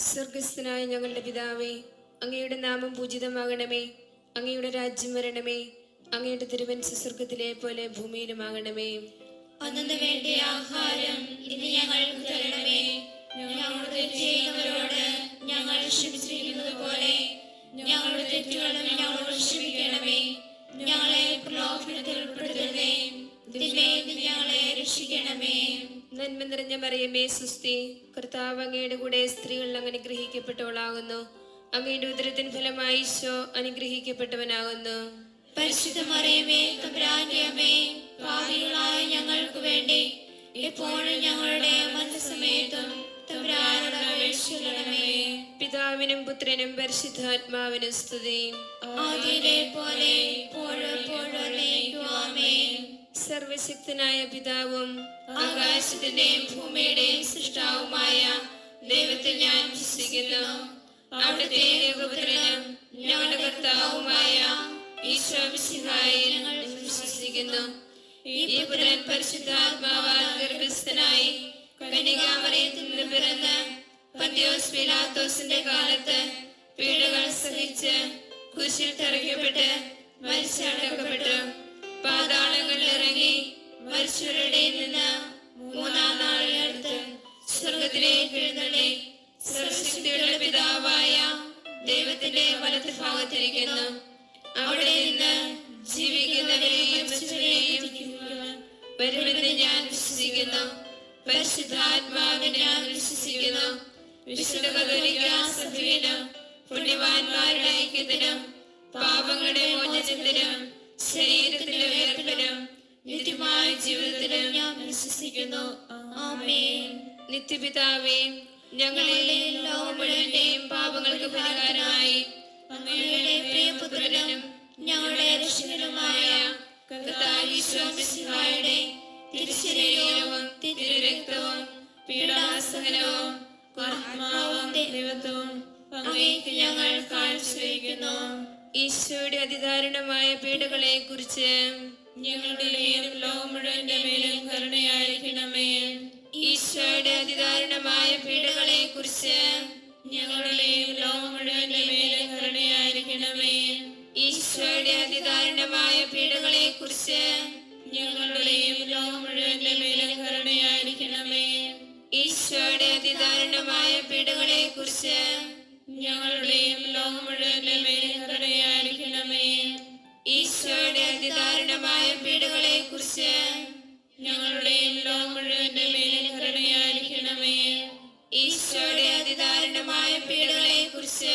സ്വർഗസ്ഥനായ ഞങ്ങളുടെ പിതാവേ അങ്ങയുടെ നാമം പൂജിതമാകണമേ. അങ്ങയുടെ രാജ്യം വരണമേ. അങ്ങയുടെ തിരുവൻസ് സ്വർഗത്തിലെ പോലെ ഭൂമിയിലുമാകണമേ. ഞങ്ങളുടെ ഞങ്ങൾ പോലെ ഞങ്ങളുടെ തെറ്റുകളും ഞങ്ങളെ പ്രലോഭനത്തിൽ ഉൾപ്പെടുത്തണമേ ഞങ്ങളെ രക്ഷിക്കണമേ. നന്മ നിറഞ്ഞ മറിയമേ സുസ്തി. കർത്താവ് അങ്ങയുടെ കൂടെ സ്ത്രീകൾ അങ്ങ് അനുഗ്രഹിക്കപ്പെട്ടവളാകുന്നു അങ്ങയുടെ ഉദരത്തിന് ഫലമായി ഈശോ അനുഗ്രഹിക്കപ്പെട്ടവനാകുന്നു. പരിശുദ്ധ മറിയമേ തമ്പുരാന്റെ അമ്മേ പാപികളായ ഞങ്ങൾക്ക് വേണ്ടി എപ്പോഴും ഞങ്ങളുടെ മനസ്സമേതും പിതാവിനും പുത്രനും പരിശുദ്ധാത്മാവിനും സ്തുതി. പോലെ സർവശക്തനായ പിതാവും ആകാശത്തിന്റെയും ഭൂമിയുടെയും സൃഷ്ടാവുമായ ദൈവത്തിൽ ഞാൻ വിശ്വസിക്കുന്നു. അവിടുത്തെ ഏകപുത്രനും ഞങ്ങളുടെ കർത്താവുമായ ഈശോ മിശിഹായെ വിശ്വസിക്കുന്നു. ഈ പുത്രൻ പരിശുദ്ധാത്മാവാൽ ഗർഭസ്ഥനായി കന്യകാമറിയത്തിൽ നിന്ന് പിറന്ന് പന്തിയോസ് പിലാത്തോസിന്റെ കാലത്ത് പീഡകൾ സഹിച്ച് കുശിൽ തറയ്ക്കപ്പെട്ട് മരിച്ചടക്കപ്പെട്ടു. പാതാളങ്ങളിൽ ഇറങ്ങി മരിച്ചവരുടെ നിന്ന് മൂന്നാം നാളിനടുത്ത് സ്വർഗത്തിലേക്ക് എഴുന്നള്ളി. സർവശക്തിയുടെ പിതാവായ ദൈവത്തിന്റെ വലത്ത് ഭാഗത്തിരിക്കുന്നു. അവിടെ നിന്ന് ജീവിക്കുന്നവരെയും വരുമെന്ന് ഞാൻ വിശ്വസിക്കുന്നു. പരിശുദ്ധാത്മാവിനെ ഞാൻ വിശ്വസിക്കുന്നു. വിശുദ്ധ കത്തോലിക്ക സഭയിലും പുണ്യവാന്മാരുടെ ഐക്യത്തിനും പാപങ്ങളുടെ മോചനത്തിനും ശരീരത്തിന്റെ ഉയർപ്പിനും നിത്യമായ ജീവിതത്തിലും ഞാൻ വിശ്വസിക്കുന്നു. ആമേൻ. നിത്യപിതാവേ ഞങ്ങളെ ലോകം മുഴുവന്റെയും പാപങ്ങൾക്ക് പരിഹാരമായി അങ്ങയുടെ പ്രിയപുത്രനും ഞങ്ങളുടെ രക്ഷകനുമായ കർത്താവിശ്വാമിസിഹായുടെ തിരുശരീരവും തിരുരക്തവും പീഡാസഹനവും ആത്മാവും ദൈവത്വവും അങ്ങേക്ക് ഞങ്ങൾ കാഴ്ചവെക്കുന്നു ഈശോയുടെ അതിദാരുണമായ പീഡകളെ കുറിച്ച് ഞങ്ങളുടെ കരുണയായിരിക്കണമേ. ഈശോയുടെ അതിദാരുണമായ പീഡകളെ കുറിച്ച് കരുണയായിരിക്കണമേ. ഈശോയുടെ അതിദാരുണമായ പീഡകളെ കുറിച്ച് ഞങ്ങളുടെയും കരുണയായിരിക്കണമേ. ഈശോയുടെ അതിദാരുണമായ കുറിച്ച് ഞങ്ങളുടെയും ലോകം മുഴുവന്റെ മേലും കരുണയായിരിക്കണമേ ഈശോയുടെ അതിദാരുണമായ പീഡകളെ കുറിച്ച് ഞങ്ങളുടെയും ലോകം മുഴുവന്റെ മേലും കരുണയായിരിക്കണമേ ഈശോയുടെ അതിദാരുണമായ പീഡകളെ കുറിച്ച്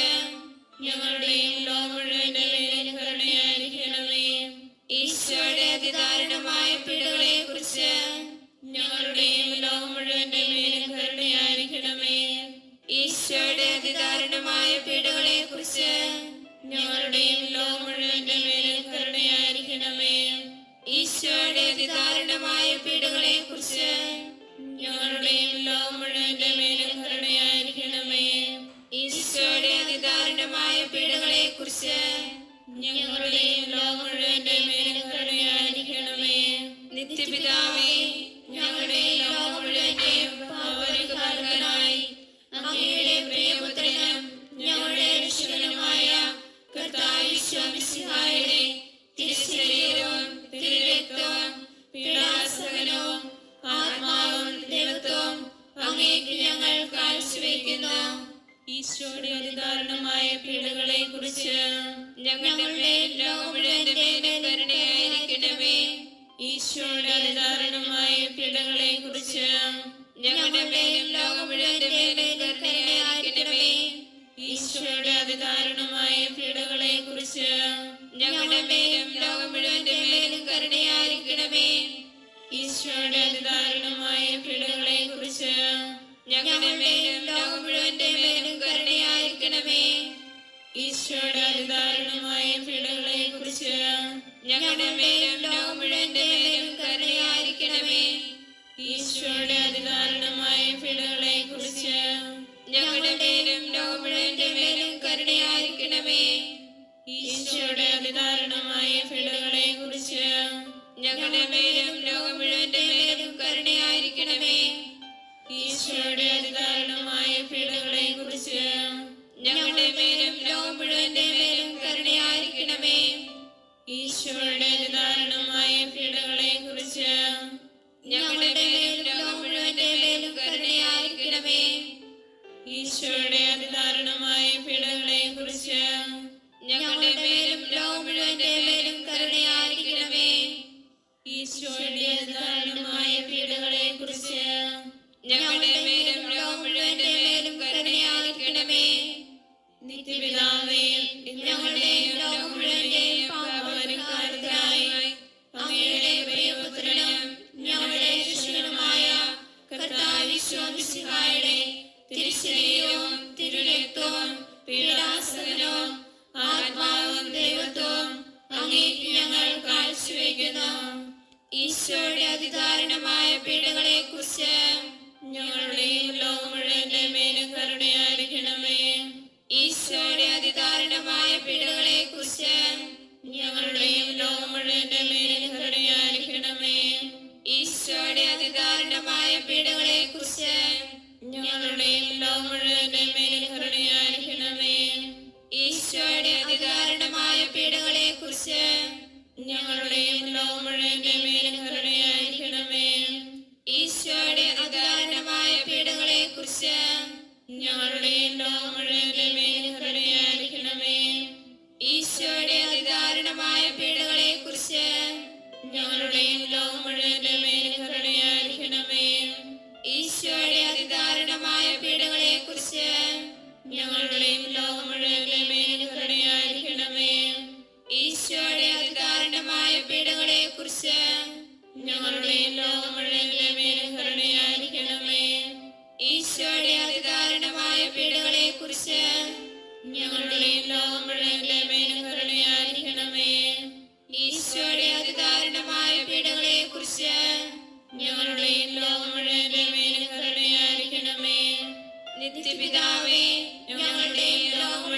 ഞങ്ങളുടെയും ലോകം മുഴുവന്റെ മേലും കരുണയായിരിക്കണമേ ഈശോയുടെ അതിദാരുണമായ പീഡകളെ കുറിച്ച് ഞങ്ങളുടെയും അതിദാരുണമായ പീഡകളെ കുറിച്ച് ഞങ്ങളുടെയും ലോകം മുഴുവന്റെ കരുണയായിരിക്കണമേ. ഈശോയുടെ അതിദാരുണമായ പീഡകളെ കുറിച്ച് ഞങ്ങളുടെയും ലോകം മുഴുവന്റെ മേലും കരുണയായിരിക്കണമേ. ഈശോയുടെ അതിദാരുണമായ പീഡകളെ കുറിച്ച് ഞങ്ങളുടെയും ലോകം ഈശോയുടെ അതിദാരുണമായ പീഡകളെ കുറിച്ച് ഞങ്ങളുടെ കരുണയായിരിക്കണമേ. ഈശോയുടെ അതിദാരുണമായ പീഡകളെ കുറിച്ച് ഞങ്ങളുടെ കരുണയായിരിക്കണമേ. ഈശോയുടെ അതിദാരുണമായ പീഡകളെ കുറിച്ച് ഞങ്ങളുടെ മേലും ലോകം മുഴുവന്റെ മേലും കരുണയായിരിക്കണമേ. ഈശോയുടെ അതിദാരുണമായ പീഡകളെ കുറിച്ച് ഞങ്ങളുടെ മേലും ലോകം മുഴുവന്റെ മേലും ഈശോയുടെ അതിദാരുണമായ പീഡകളെ കുറിച്ച് ഞങ്ങളുടെ മേലും ലോകം മുഴുവന്റെ മേലും കരുണയായിരിക്കണമേ. ഈശോയുടെ അതിദാരുണമായ പീഡകളെ കുറിച്ച് ഞങ്ങളുടെ മേലും ലോകം മുഴുവന്റെ മേലും കരുണയായിരിക്കണമേ. ഈശോയുടെ അതിദാരുണമായ പീഡകളെ കുറിച്ച് ഞങ്ങളുടെ മേലും ലോകം മുഴുവന്റെ മേലും കരുണയായിരിക്കണമേ. ഈശോയുടെ അതിദാരുണമായ പീഡകളെ കുറിച്ച് ഞങ്ങളുടെ മേലും ലോകം ഞങ്ങളുടെ മേലും അങ്ങയുടെ പ്രിയപുത്രനും ഞങ്ങളുടെ ഈശോയുടെ അതിദാരുണമായ പീഡകളെ കുറിച്ച് ഞങ്ങളുടെയും ലോകം മുഴുവന്റെ മേലും കരുണയായിരിക്കണമേ. മുഴുവന്റെ മേലും ഈശോയുടെ കുറിച്ച് ഞങ്ങളുടെയും ലോകം മുഴുവന്റെ ഈശോയുടെ കുറിച്ച് ഈശോയുടെ അതിദാരുണമായ പീഡകളെ കുറിച്ച് ഞങ്ങളുടെയും ലോകം ഈശോയുടെ അതിദാരുണമായ പീഡകളെ കുറിച്ച് ഞങ്ങളുടെയും ലോകം മുഴുവന്റെ മേലും കരുണയായിരിക്കണമേ ഈശോയുടെ കുറിച്ച് ഞങ്ങളുടെയും ലോകം മുഴുവന്റെ മേലും നിത്യപിതാവേ ഞങ്ങളുടെയും ലോകം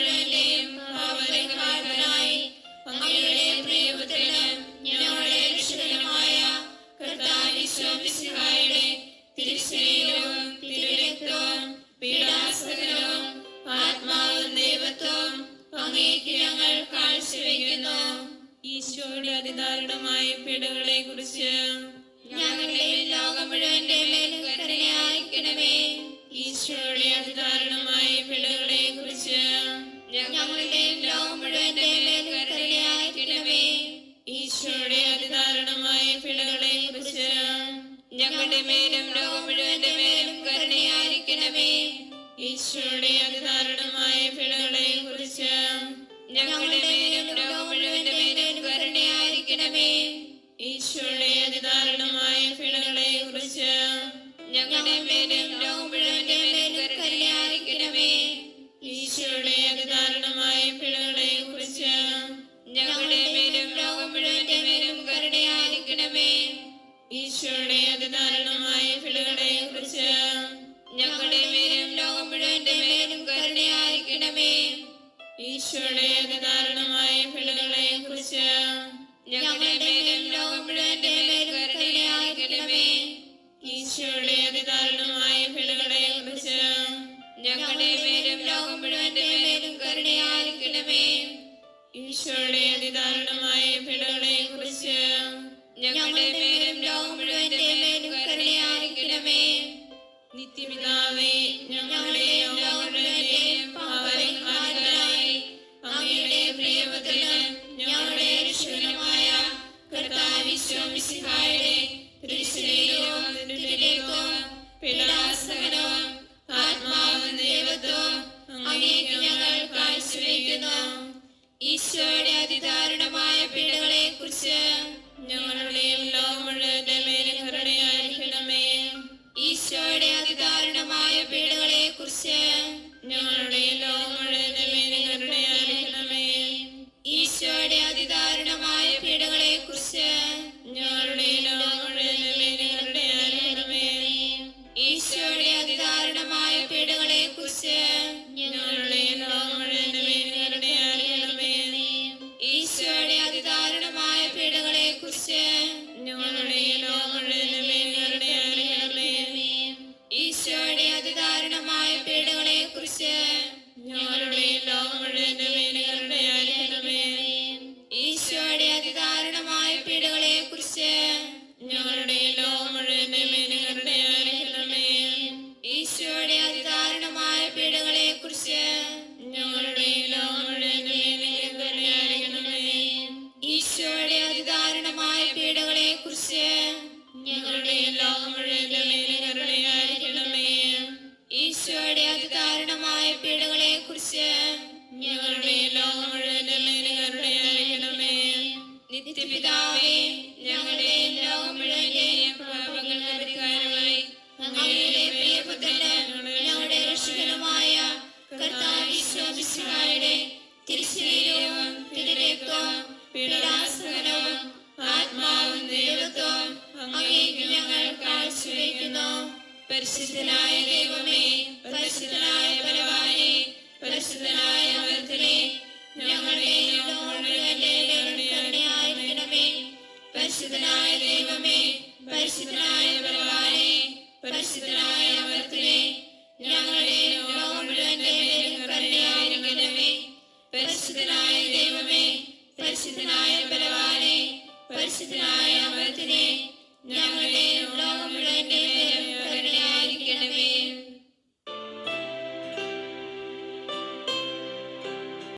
ഈശോയുടെ അതിദാരുണമായ പീഡകളെ കുറിച്ച് ഞങ്ങളുടെയും ലോകം മുഴുവന്റെ മേലും കരുണയായിരിക്കണമേ. ഈശോയുടെ അതിദാരുണമായ പീഡകളെ കുറിച്ച് ഞങ്ങളുടെ ലോകം മുഴുവന്റെ മേലും കരുണയായിരിക്കണമേ. ഈശോയുടെ അതിദാരുണമായ പീഡകളെ കുറിച്ച് ഞങ്ങളുടെ മേലും ലോകം മുഴുവന്റെ മേലും കരുണയായിരിക്കണമേ. ഈശോയുടെ അതിദാരുണമായ പീഡകളെ കുറിച്ച് ഞങ്ങളുടെ മേലും ലോകം മുഴുവന്റെ മേലും കരുണയായിരിക്കണമേ. ഈശോയുടെ അതിദാരുണമായ പിഴകളെ കുറിച്ച് ഞങ്ങളുടെ മേലും ലോകം മുഴുവന്റെ മേലും കരുണയായിരിക്കണമേ. ഈശോയുടെ അതിദാരുണമായ പിഴകളെ കുറിച്ച് ഞങ്ങളുടെ മേലും ലോകം മുഴുവന്റെ മേലും കരുണയായിരിക്കണമേ. ഈശോയുടെ അതിദാരുണമായ പിഴകളെ കുറിച്ച് ഞങ്ങളുടെ മേലും ലോകം മുഴുവന്റെ മേലും കരുണയായിരിക്കണമേ. ഈശോയുടെ ഞങ്ങളുടെ മേലും ലോകം മുഴുവന്റെ മേലും കരുണയായിരിക്കണമേ ഈശോയുടെ അതിദാരുണമായ പീഡകളെ കുറിച്ച് ഞങ്ങളുടെ മേലും ലോകം മുഴുവന്റെ മേലും കരുണയായിരിക്കണമേ നിത്യപിതാവേ ഞങ്ങളുടെയും ലോകം ഞങ്ങളുടെ ലോകം കരുണയായിരിക്കണമേ നിത്യപിതാവേ ഞങ്ങളുടെ ഞങ്ങളുടെ ആത്മാവും ഞങ്ങൾ കാഴ്ചവെക്കുന്നു. പരിശുദ്ധനായ ദൈവമേ പരിശുദ്ധനായ ബലവാനെ പരിശുദ്ധനായ